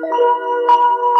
Thank you.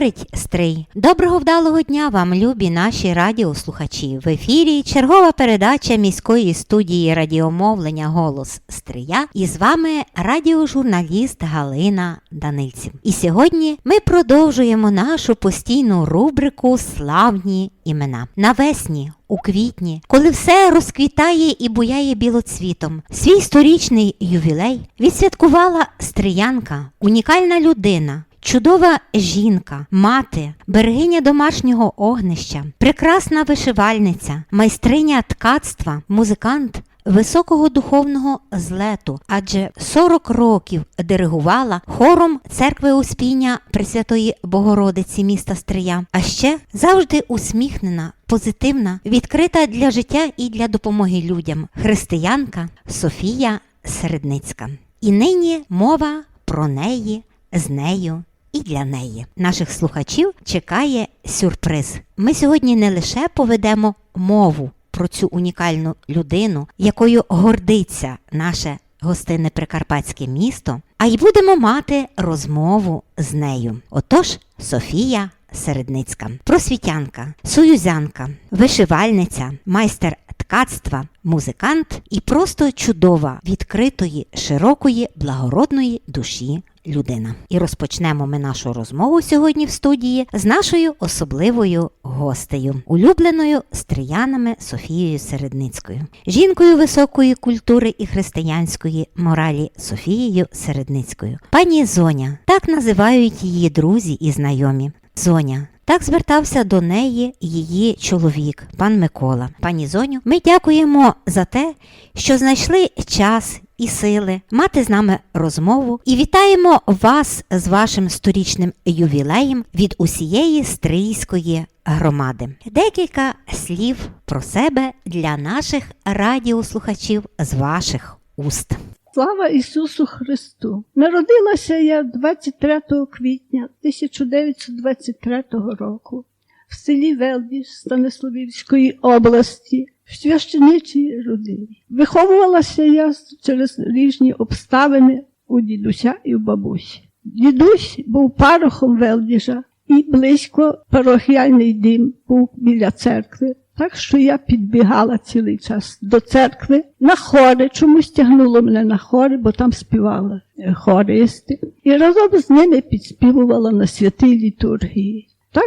Говорить Стрий. Доброго вдалого дня вам, любі наші радіослухачі. В ефірі чергова передача міської студії радіомовлення Голос Стрия. І з вами радіожурналіст Галина Данильців. І сьогодні ми продовжуємо нашу постійну рубрику Славні імена. Навесні у квітні, коли все розквітає і буяє білоцвітом, свій сторічний ювілей відсвяткувала Стріянка, унікальна людина. Чудова жінка, мати, берегиня домашнього огнища, прекрасна вишивальниця, майстриня ткацтва, музикант високого духовного злету, адже 40 років диригувала хором церкви Успіння Пресвятої Богородиці міста Стрия, а ще завжди усміхнена, позитивна, відкрита для життя і для допомоги людям. Християнка Софія Середницька. І нині мова про неї, з нею і для неї. Наших слухачів чекає сюрприз. Ми сьогодні не лише поведемо мову про цю унікальну людину, якою гордиться наше гостинне прикарпатське місто, а й будемо мати розмову з нею. Отож, Софія Середницька, просвітянка, союзянка, вишивальниця, майстер ткацтва, музикант і просто чудова, відкритої, широкої, благородної душі людина. І розпочнемо ми нашу розмову сьогодні в студії з нашою особливою гостею, улюбленою стріянами Софією Середницькою, жінкою високої культури і християнської моралі Софією Середницькою. Пані Зоня, так називають її друзі і знайомі. Зоня. Так звертався до неї її чоловік, пан Микола. Пані Зоню, ми дякуємо за те, що знайшли час і сили мати з нами розмову і вітаємо вас з вашим сторічним ювілеєм від усієї стрийської громади. Декілька слів про себе для наших радіослухачів з ваших уст. Слава Ісусу Христу! Народилася я 23 квітня 1923 року в селі Велдіж Станиславівської області в священичій родині. Виховувалася я через різні обставини у дідуся і в бабусі. Дідусь був парохом Велдіжа і близько парохіальний дім був біля церкви. Так що я підбігала цілий час до церкви на хори, чомусь тягнуло мене на хори, бо там співали е, хористи. І разом з ними підспівувала на святій літургії. Так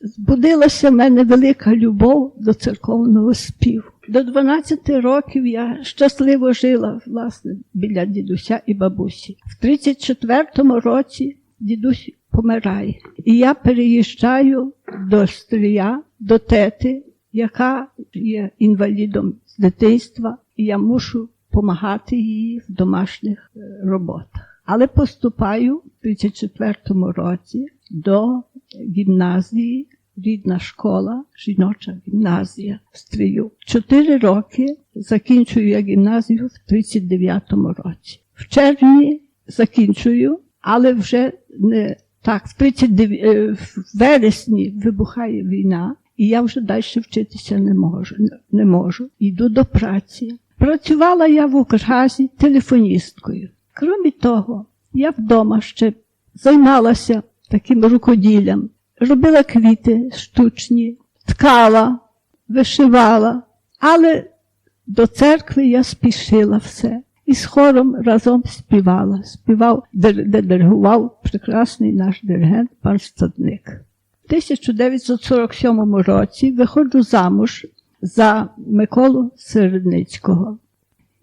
збудилася в мене велика любов до церковного співу. До 12 років я щасливо жила власне, біля дідуся і бабусі. В 34-му році дідусь помирає. І я переїжджаю до Стрія, до тети, яка є інвалідом з дитинства, і я мушу допомагати їй в домашніх е, роботах. Але поступаю в 34-му році до гімназії, рідна школа, жіноча гімназія в Стрію. Чотири роки закінчую я гімназію в 39-му році. В червні закінчую, але вже не так, в 39, е, в вересні вибухає війна, і я вже далі вчитися не можу. Не можу. Йду до праці. Працювала я в Укргазі телефоністкою. Крім того, я вдома ще займалася таким рукоділлям, робила квіти штучні, ткала, вишивала, але до церкви я спішила все і з хором разом співала. Співав, де диригував прекрасний наш диригент пан Стадник. У 1947 році виходжу замуж за Миколу Середницького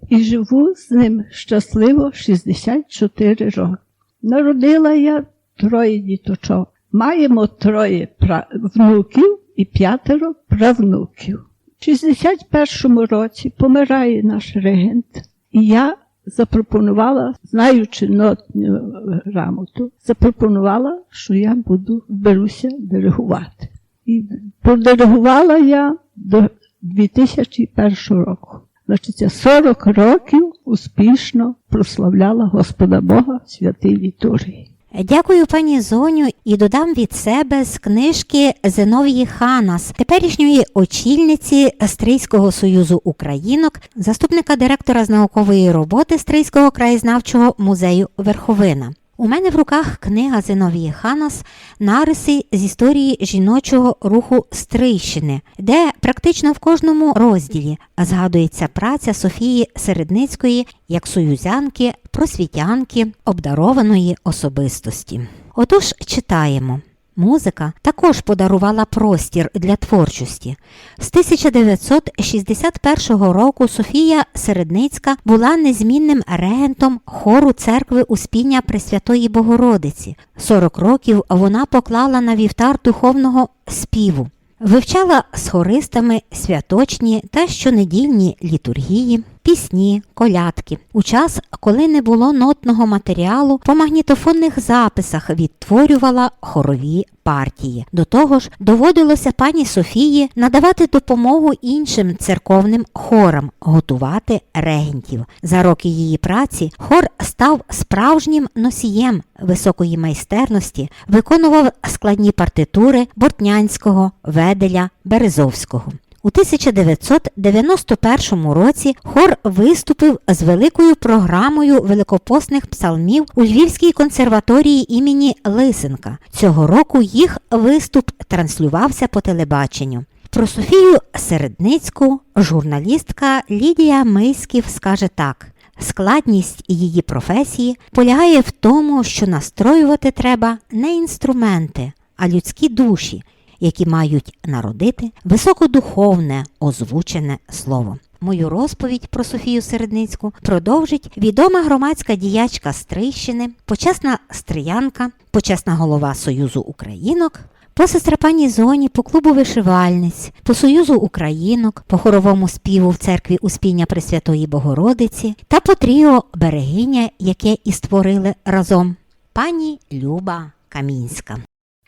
і живу з ним щасливо 64 роки. Народила я троє діточок. Маємо троє внуків і п'ятеро правнуків. У 61 році помирає наш регент. І я запропонувала, знаючи нотню грамоту, запропонувала, що я буду беруся диригувати. І Продиригувала я до 2001 року. Значить, я 40 років успішно прославляла Господа Бога в святій літургії. Дякую пані Зоню і додам від себе з книжки Зиновії Ханас, теперішньої очільниці Стрийського союзу українок, заступника директора з наукової роботи Стрийського краєзнавчого музею Верховина. У мене в руках книга Зиновії Ханас Нариси з історії жіночого руху Стрийщини, де практично в кожному розділі згадується праця Софії Середницької як союзянки, просвітянки, обдарованої особистості. Отож, читаємо. Музика також подарувала простір для творчості. З 1961 року Софія Середницька була незмінним регентом хору церкви Успіння Пресвятої Богородиці. 40 років вона поклала на вівтар духовного співу. Вивчала з хористами святочні та щонедільні літургії, пісні, колядки. У час, коли не було нотного матеріалу, по магнітофонних записах відтворювала хорові партії. До того ж, доводилося пані Софії надавати допомогу іншим церковним хорам, готувати регентів. За роки її праці хор став справжнім носієм високої майстерності, виконував складні партитури Бортнянського, Веделя, Березовського. У 1991 році хор виступив з великою програмою великопосних псалмів у Львівській консерваторії імені Лисенка. Цього року їх виступ транслювався по телебаченню. Про Софію Середницьку журналістка Лідія Миськів скаже так. Складність її професії полягає в тому, що настроювати треба не інструменти, а людські душі, які мають народити високодуховне озвучене слово. Мою розповідь про Софію Середницьку продовжить відома громадська діячка Стрийщини, почесна стріянка, почесна голова Союзу Українок, посестра пані Зоні по клубу вишивальниць, по Союзу Українок, по хоровому співу в церкві Успіння Пресвятої Богородиці та по тріо Берегиня, яке і створили разом пані Люба Камінська.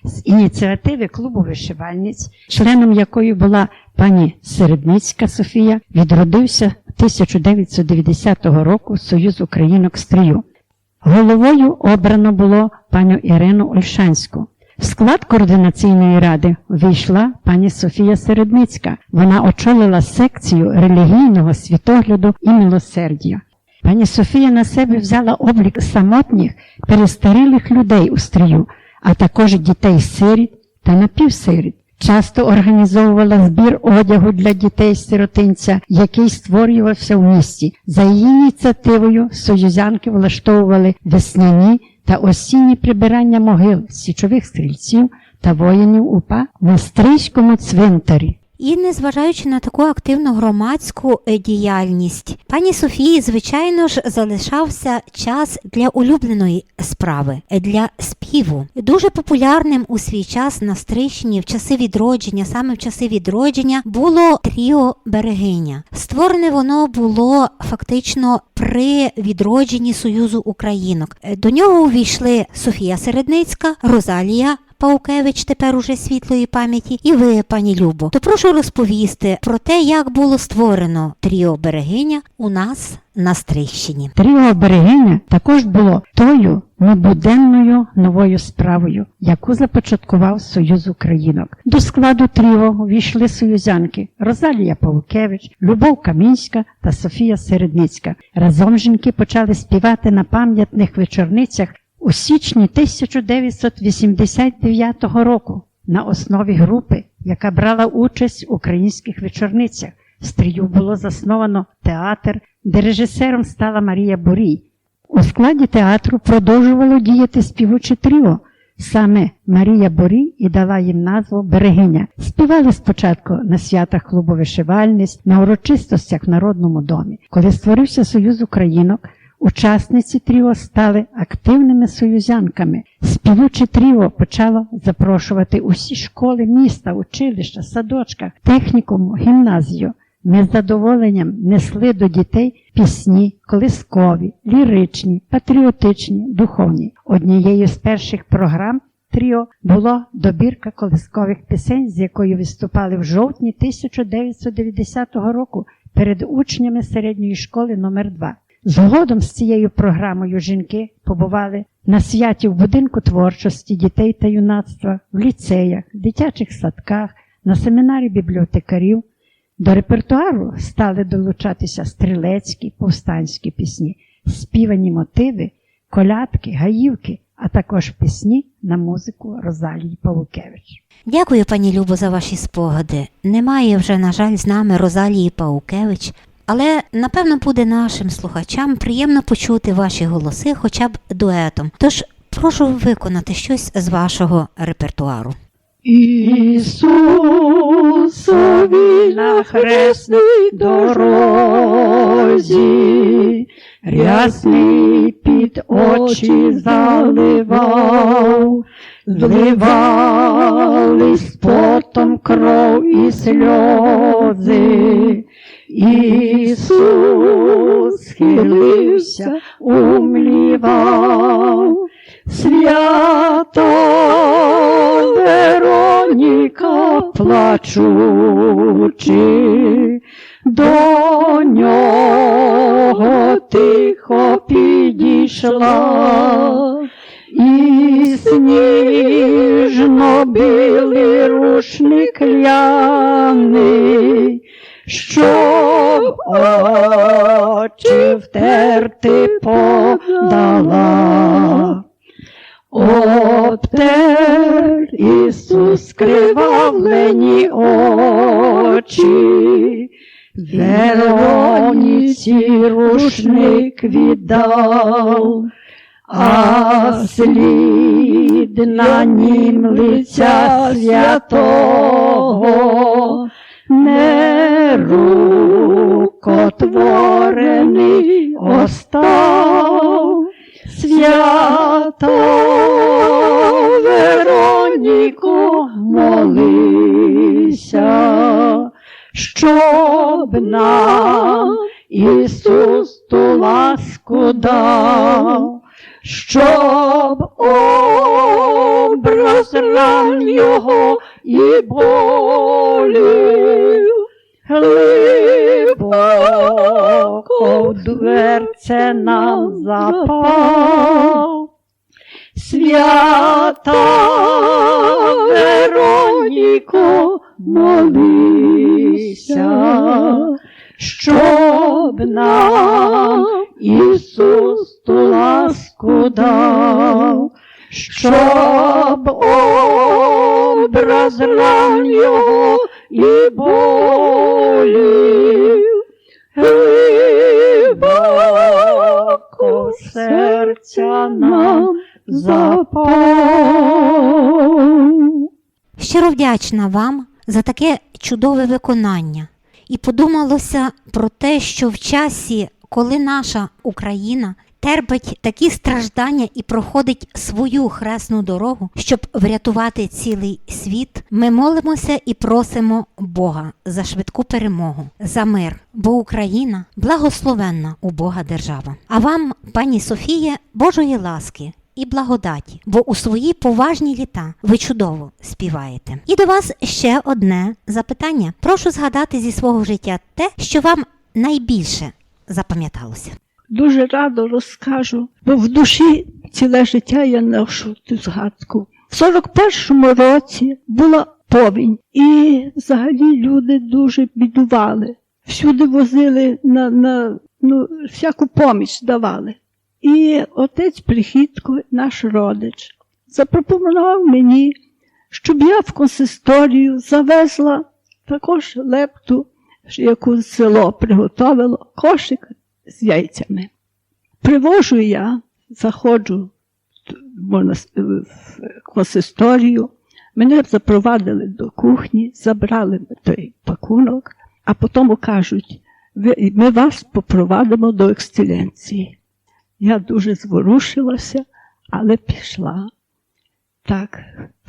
З ініціативи клубу вишивальниць, членом якої була пані Середницька Софія, відродився 1990 року Союз Українок стрію. Головою обрано було паню Ірину Ольшанську. В склад координаційної ради увійшла пані Софія Середницька. Вона очолила секцію релігійного світогляду і милосердя. Пані Софія на себе взяла облік самотніх, перестарілих людей у стрію, а також дітей сиріт та напівсиріт. Часто організовувала збір одягу для дітей сиротинця, який створювався в місті. За її ініціативою союзянки влаштовували весняні та осінні прибирання могил січових стрільців та воїнів УПА на Стрийському цвинтарі. І незважаючи на таку активну громадську е, діяльність, пані Софії, звичайно ж, залишався час для улюбленої справи, е, для співу. Дуже популярним у свій час на Стрищині в часи відродження, саме в часи відродження, було тріо Берегиня. Створене воно було фактично при відродженні Союзу Українок. Е, До нього увійшли Софія Середницька, Розалія. Паукевич тепер уже світлої пам'яті, і ви, пані Любо, то прошу розповісти про те, як було створено тріо Берегиня у нас на Стрищині. Тріо Берегиня також було тою небуденною новою справою, яку започаткував Союз Українок. До складу тріо війшли союзянки Розалія Павукевич, Любов Камінська та Софія Середницька. Разом жінки почали співати на пам'ятних вечорницях у січні 1989 року на основі групи, яка брала участь в українських вечорницях. Стрію було засновано театр, де режисером стала Марія Борій. У складі театру продовжувало діяти співуче тріо. Саме Марія Борій і дала їм назву Берегиня. Співали спочатку на святах клубу вишивальниць, на урочистостях в Народному домі. Коли створився Союз Українок, учасниці тріо стали активними союзянками. Співуче тріо почало запрошувати усі школи міста, училища, садочка, технікуму, гімназію. Ми з задоволенням несли до дітей пісні, колискові, ліричні, патріотичні, духовні. Однією з перших програм тріо було добірка колискових пісень, з якою виступали в жовтні 1990 року перед учнями середньої школи номер 2 Згодом з цією програмою жінки побували на святі в будинку творчості дітей та юнацтва, в ліцеях, дитячих садках, на семінарі бібліотекарів. До репертуару стали долучатися стрілецькі, повстанські пісні, співані мотиви, колядки, гаївки, а також пісні на музику Розалії Павукевич. Дякую, пані Любо, за ваші спогади. Немає вже, на жаль, з нами Розалії Паукевич, але напевно буде нашим слухачам приємно почути ваші голоси хоча б дуетом. Тож прошу виконати щось з вашого репертуару. Ісусові на хресній дорозі, рясний під очі заливав, зливались потом кров і сльози. Ісус схилився, умлівав, свята Вероніка плачучи, до нього тихо підійшла, і сніжно білий рушник ляний, щоб слід на нім лиця святого, не рукотворений остав. Свята Вероніко, молися, щоб нам Ісус ту ласку дав, щоб образ ран Його і болів глибоко в дверце нам запав. Свята Вероніко, молися, щоб нам Ісус ту ласку дав, щоб образ ран Його і болів глибоко серця нам запав. Щиро вдячна вам за таке чудове виконання. І подумалося про те, що в часі, коли наша Україна терпить такі страждання і проходить свою хресну дорогу, щоб врятувати цілий світ, ми молимося і просимо Бога за швидку перемогу, за мир, бо Україна благословенна у Бога держава. А вам, пані Софія, Божої ласки. І благодаті, бо у свої поважні літа ви чудово співаєте. І до вас ще одне запитання. Прошу згадати зі свого життя те, що вам найбільше запам'яталося. Дуже радо розкажу, бо в душі ціле життя я ношу ту згадку. В 41-му році була повінь, і взагалі люди дуже бідували. Всюди возили на, на ну, всяку поміч давали. І отець Прихідко, наш родич, запропонував мені, щоб я в консисторію завезла також лепту, яку село приготовило, кошик з яйцями. Привожу я, заходжу в консисторію, мене запровадили до кухні, забрали той пакунок, а потім кажуть, ми вас попровадимо до ексцеленції. Я дуже зворушилася, але пішла. Так,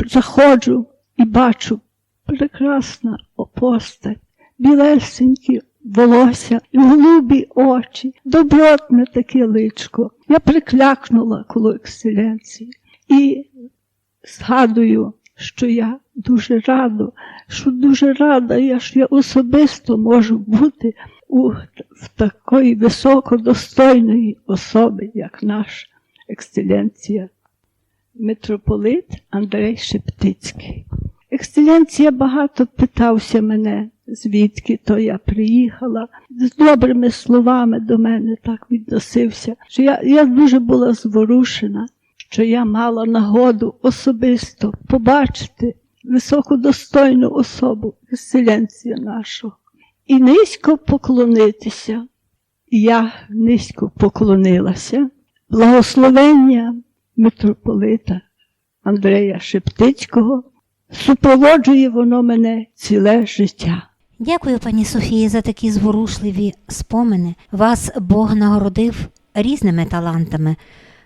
заходжу і бачу прекрасна постать, білесенькі волосся, голубі очі, добротне таке личко. Я приклякнула коло екселенції і згадую, що я дуже рада, що дуже рада, я що я особисто можу бути у в такої високодостойної особи, як наш ексцеленція, митрополит Андрей Шептицький. Ексцеленція багато питався мене, звідки то я приїхала. З добрими словами до мене так відносився, що я, я дуже була зворушена, що я мала нагоду особисто побачити високодостойну особу ексцеленція нашого і низько поклонитися. Я низько поклонилася. Благословення митрополита Андрея Шептицького супроводжує воно мене ціле життя. Дякую, пані Софії, за такі зворушливі спомини. Вас Бог нагородив різними талантами.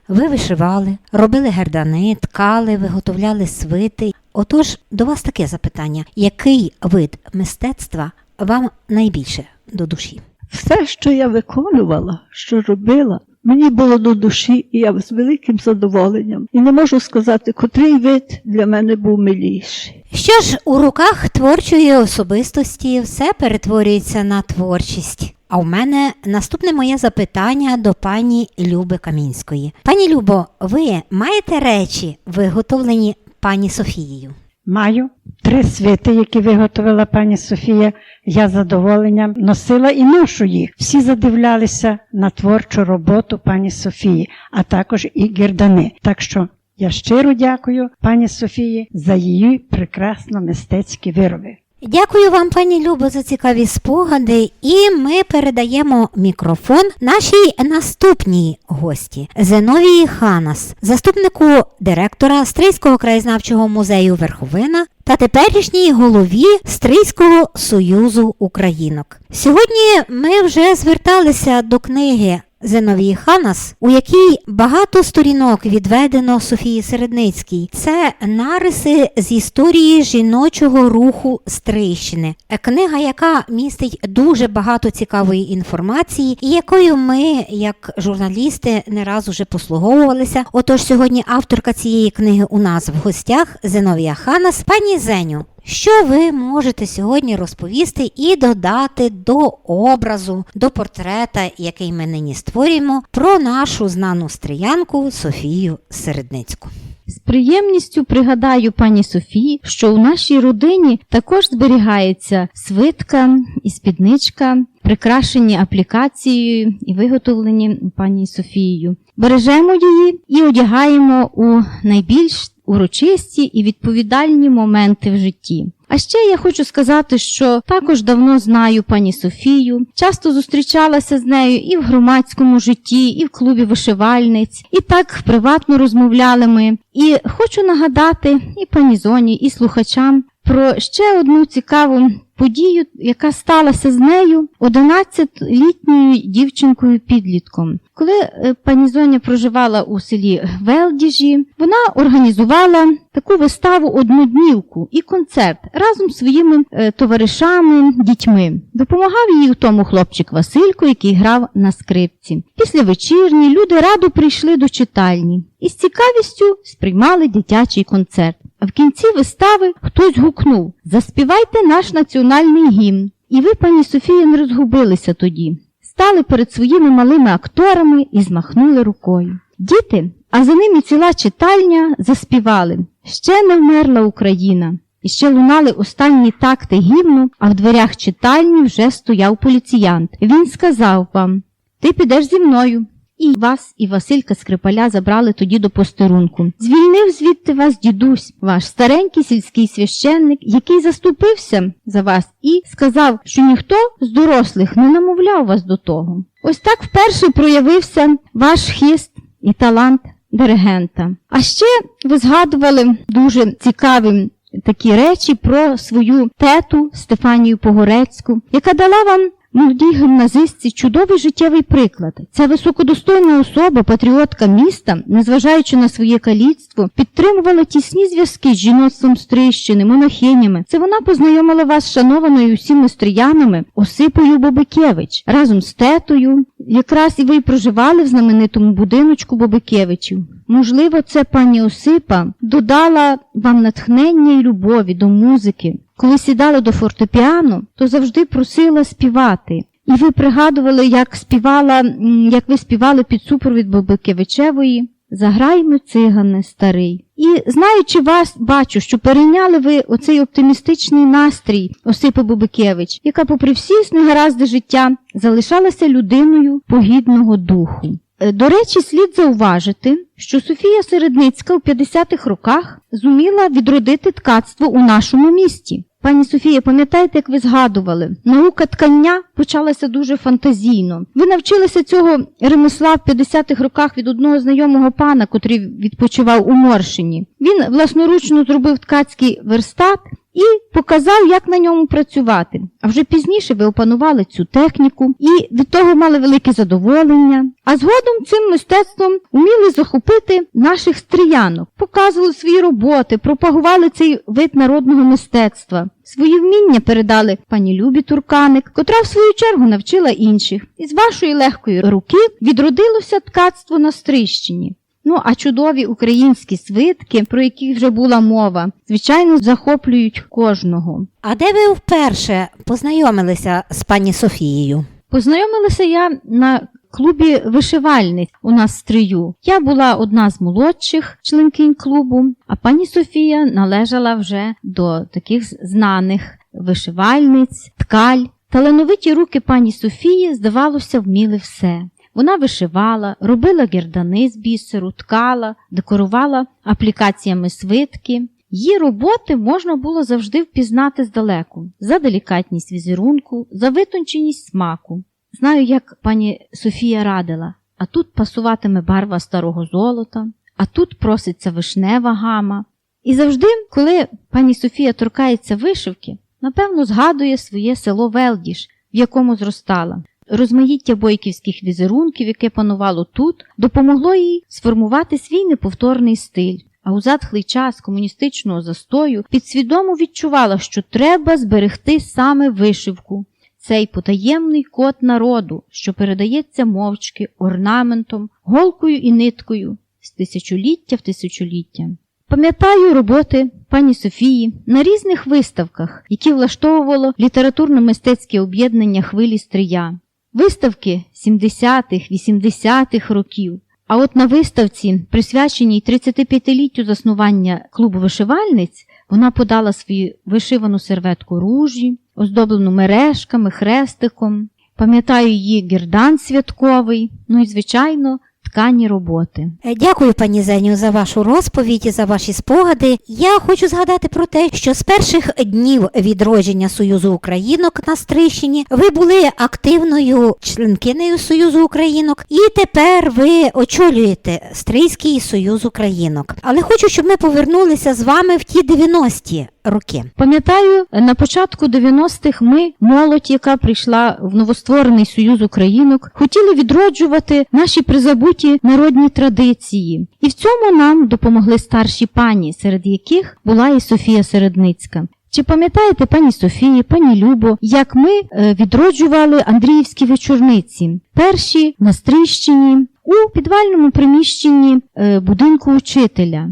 Ви вишивали, робили гердани, ткали, виготовляли свити. Отож, до вас таке запитання: який вид мистецтва вам найбільше до душі? Все, що я виконувала, що робила, мені було до душі, і я з великим задоволенням. І не можу сказати, котрий вид для мене був миліший. Що ж, у руках творчої особистості все перетворюється на творчість. А у мене наступне моє запитання до пані Люби Камінської. Пані Любо, ви маєте речі, виготовлені пані Софією? Маю три свити, які виготовила пані Софія. Я задоволенням носила і ношу їх. Всі задивлялися на творчу роботу пані Софії, а також і гірдани. Так що я щиро дякую пані Софії за її прекрасно мистецькі вироби. Дякую вам, пані Любо, за цікаві спогади, і ми передаємо мікрофон нашій наступній гості Зеновії Ханас, заступнику директора Стрийського краєзнавчого музею Верховина та теперішній голові Стрийського союзу українок. Сьогодні ми вже зверталися до книги. Зиновії Ханас, у якій багато сторінок відведено Софії Середницькій. Це нариси з історії жіночого руху Стрийщини. Книга, яка містить дуже багато цікавої інформації, і якою ми, як журналісти, не раз уже послуговувалися. Отож, сьогодні авторка цієї книги у нас в гостях Зиновія Ханас. Пані Зеню, що ви можете сьогодні розповісти і додати до образу, до портрета, який ми нині створюємо, про нашу знану стріянку Софію Середницьку? З приємністю пригадаю пані Софії, що у нашій родині також зберігається свитка і спідничка, прикрашені аплікацією і виготовлені пані Софією. Бережемо її і одягаємо у найбільш урочисті і відповідальні моменти в житті. А ще я хочу сказати, що також давно знаю пані Софію, часто зустрічалася з нею і в громадському житті, і в клубі вишивальниць, і так приватно розмовляли ми. І хочу нагадати і пані Зоні, і слухачам про ще одну цікаву подію, яка сталася з нею 11-літньою дівчинкою-підлітком. Коли е, пані Зоня проживала у селі Велдіжі, вона організувала таку виставу одноднівку і концерт разом з своїми е, товаришами, дітьми. Допомагав їй у тому хлопчик Василько, який грав на скрипці. Після вечірні люди радо прийшли до читальні і з цікавістю сприймали дитячий концерт. В кінці вистави хтось гукнув Заспівайте наш національний гімн. І ви, пані Софія, не розгубилися тоді. Стали перед своїми малими акторами і змахнули рукою. Діти, а за ними ціла читальня, заспівали Ще не вмерла Україна. І ще лунали останні такти гімну, а в дверях читальні вже стояв поліціянт. Він сказав вам Ти підеш зі мною. І вас, і Василька Скрипаля забрали тоді до постерунку. Звільнив звідти вас дідусь, ваш старенький сільський священник, який заступився за вас і сказав, що ніхто з дорослих не намовляв вас до того. Ось так вперше проявився ваш хист і талант диригента. А ще ви згадували дуже цікаві такі речі про свою тету Стефанію Погорецьку, яка дала вам молодій гімназистці чудовий життєвий приклад. Ця високодостойна особа, патріотка міста, незважаючи на своє каліцтво, підтримувала тісні зв'язки з жіноцтвом Стрийщини, монахинями. Це вона познайомила вас з шанованою усіми стріянами Осипою Бобикевич разом з тетою. Якраз і ви проживали в знаменитому будиночку Бобикевичів. Можливо, це пані Осипа додала вам натхнення і любові до музики. Коли сідала до фортепіано, то завжди просила співати. І ви пригадували, як співала, як ви співали під супровід Бабикевичевої Заграй ми цигане старий. І знаючи вас, бачу, що перейняли ви оцей оптимістичний настрій Осипи Бубикевич, яка, попри всі негаразди життя, залишалася людиною погідного духу. Е, До речі, слід зауважити, що Софія Середницька у 50-х роках зуміла відродити ткацтво у нашому місті. Пані Софія, пам'ятаєте, як ви згадували, наука ткання почалася дуже фантазійно. Ви навчилися цього ремесла в 50-х роках від одного знайомого пана, котрий відпочивав у Моршині. Він власноручно зробив ткацький верстат і показав, як на ньому працювати. А вже пізніше ви опанували цю техніку і від того мали велике задоволення. А згодом цим мистецтвом уміли захопити наших стріянок, показували свої роботи, пропагували цей вид народного мистецтва. Свої вміння передали пані Любі Турканик, котра в свою чергу навчила інших. І з вашої легкої руки відродилося ткацтво на Стрищині. Ну, а чудові українські свитки, про які вже була мова, звичайно, захоплюють кожного. А де ви вперше познайомилися з пані Софією? Познайомилася я на клубі вишивальниць у нас в стрию. Я була одна з молодших членкинь клубу, а пані Софія належала вже до таких знаних вишивальниць, ткаль. Талановиті руки пані Софії, здавалося, вміли все. Вона вишивала, робила гердани з бісеру, ткала, декорувала аплікаціями свитки. Її роботи можна було завжди впізнати здалеку за делікатність візерунку, за витонченість смаку. Знаю, як пані Софія радила, а тут пасуватиме барва старого золота, а тут проситься вишнева гама. І завжди, коли пані Софія торкається вишивки, напевно, згадує своє село Велдіш, в якому зростала. Розмаїття бойківських візерунків, яке панувало тут, допомогло їй сформувати свій неповторний стиль. А у затхлий час комуністичного застою підсвідомо відчувала, що треба зберегти саме вишивку, цей потаємний код народу, що передається мовчки, орнаментом, голкою і ниткою з тисячоліття в тисячоліття. Пам'ятаю роботи пані Софії на різних виставках, які влаштовувало літературно-мистецьке об'єднання хвилі стрия. Виставки 70-х, 80-х років. А от на виставці, присвяченій 35-літтю заснування клубу вишивальниць, вона подала свою вишивану серветку ружі, оздоблену мережками, хрестиком. Пам'ятаю її гірдан святковий, ну і, звичайно, ткані роботи. Е, Дякую, пані Зеню, за вашу розповідь і за ваші спогади. Я хочу згадати про те, що з перших днів відродження Союзу Українок на Стрищині ви були активною членкинею Союзу Українок, і тепер ви очолюєте Стрийський Союз Українок. Але хочу, щоб ми повернулися з вами в ті 90-ті роки. Пам'ятаю, на початку 90-х ми, молодь, яка прийшла в новостворений Союз Українок, хотіли відроджувати наші призабуті народні традиції. І в цьому нам допомогли старші пані, серед яких була і Софія Середницька. Чи пам'ятаєте, пані Софії, пані Любо, як ми е, відроджували Андріївські вечорниці, перші на Стрищині, у підвальному приміщенні е, будинку учителя?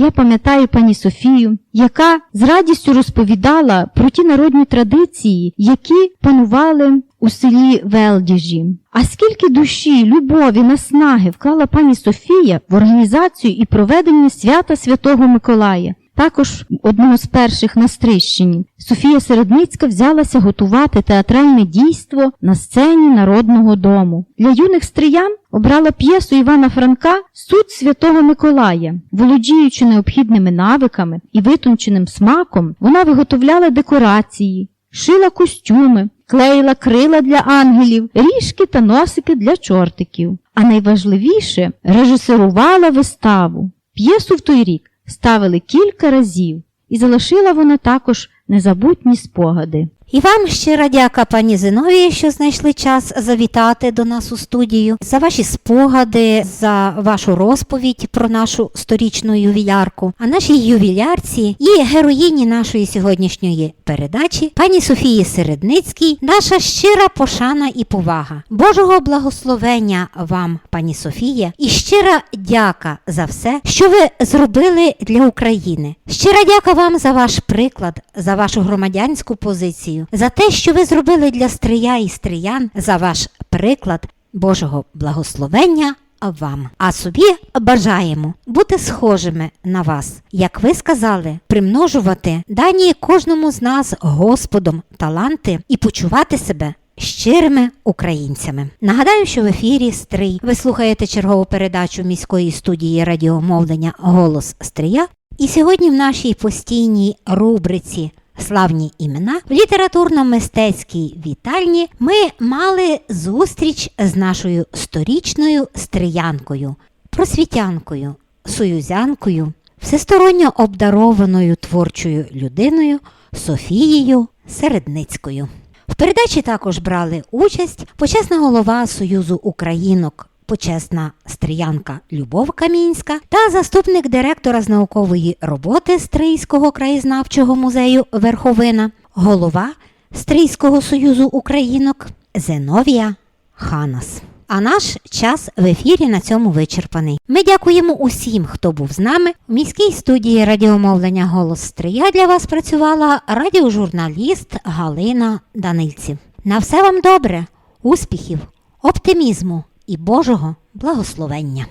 Я пам'ятаю пані Софію, яка з радістю розповідала про ті народні традиції, які панували у селі Велдіжі. А скільки душі, любові, наснаги вклала пані Софія в організацію і проведення свята Святого Миколая. Також одного з перших на Стрищині Софія Середницька взялася готувати театральне дійство на сцені Народного дому. Для юних стриян обрала п'єсу Івана Франка Суть Святого Миколая. Володіючи необхідними навиками і витонченим смаком, вона виготовляла декорації, шила костюми, клеїла крила для ангелів, ріжки та носики для чортиків. А найважливіше режисерувала виставу. П'єсу в той рік ставили кілька разів, і залишила вона також незабутні спогади. І вам щира дяка, пані Зиновії, що знайшли час завітати до нас у студію, за ваші спогади, за вашу розповідь про нашу сторічну ювілярку. А нашій ювілярці і героїні нашої сьогоднішньої передачі, пані Софії Середницькій, наша щира пошана і повага. Божого благословення вам, пані Софія, і щира дяка за все, що ви зробили для України. Щира дяка вам за ваш приклад, за вашу громадянську позицію, за те, що ви зробили для стрия і стриян, за ваш приклад Божого благословення вам. А собі бажаємо бути схожими на вас, як ви сказали, примножувати дані кожному з нас Господом таланти і почувати себе. Щирими українцями. Нагадаю, що в ефірі Стрий ви слухаєте чергову передачу міської студії радіомовлення Голос Стрия. І сьогодні в нашій постійній рубриці Славні імена в літературно-мистецькій вітальні ми мали зустріч з нашою сторічною стріянкою, просвітянкою, союзянкою, всесторонньо обдарованою творчою людиною Софією Середницькою. В передачі також брали участь почесна голова Союзу Українок, почесна стріянка Любов Камінська та заступник директора з наукової роботи Стрийського краєзнавчого музею Верховина, голова Стрийського союзу українок Зеновія Ханас. А наш час в ефірі на цьому вичерпаний. Ми дякуємо усім, хто був з нами. В міській студії радіомовлення Голос Стрия для вас працювала радіожурналіст Галина Данильців. На все вам добре, успіхів, оптимізму і Божого благословення.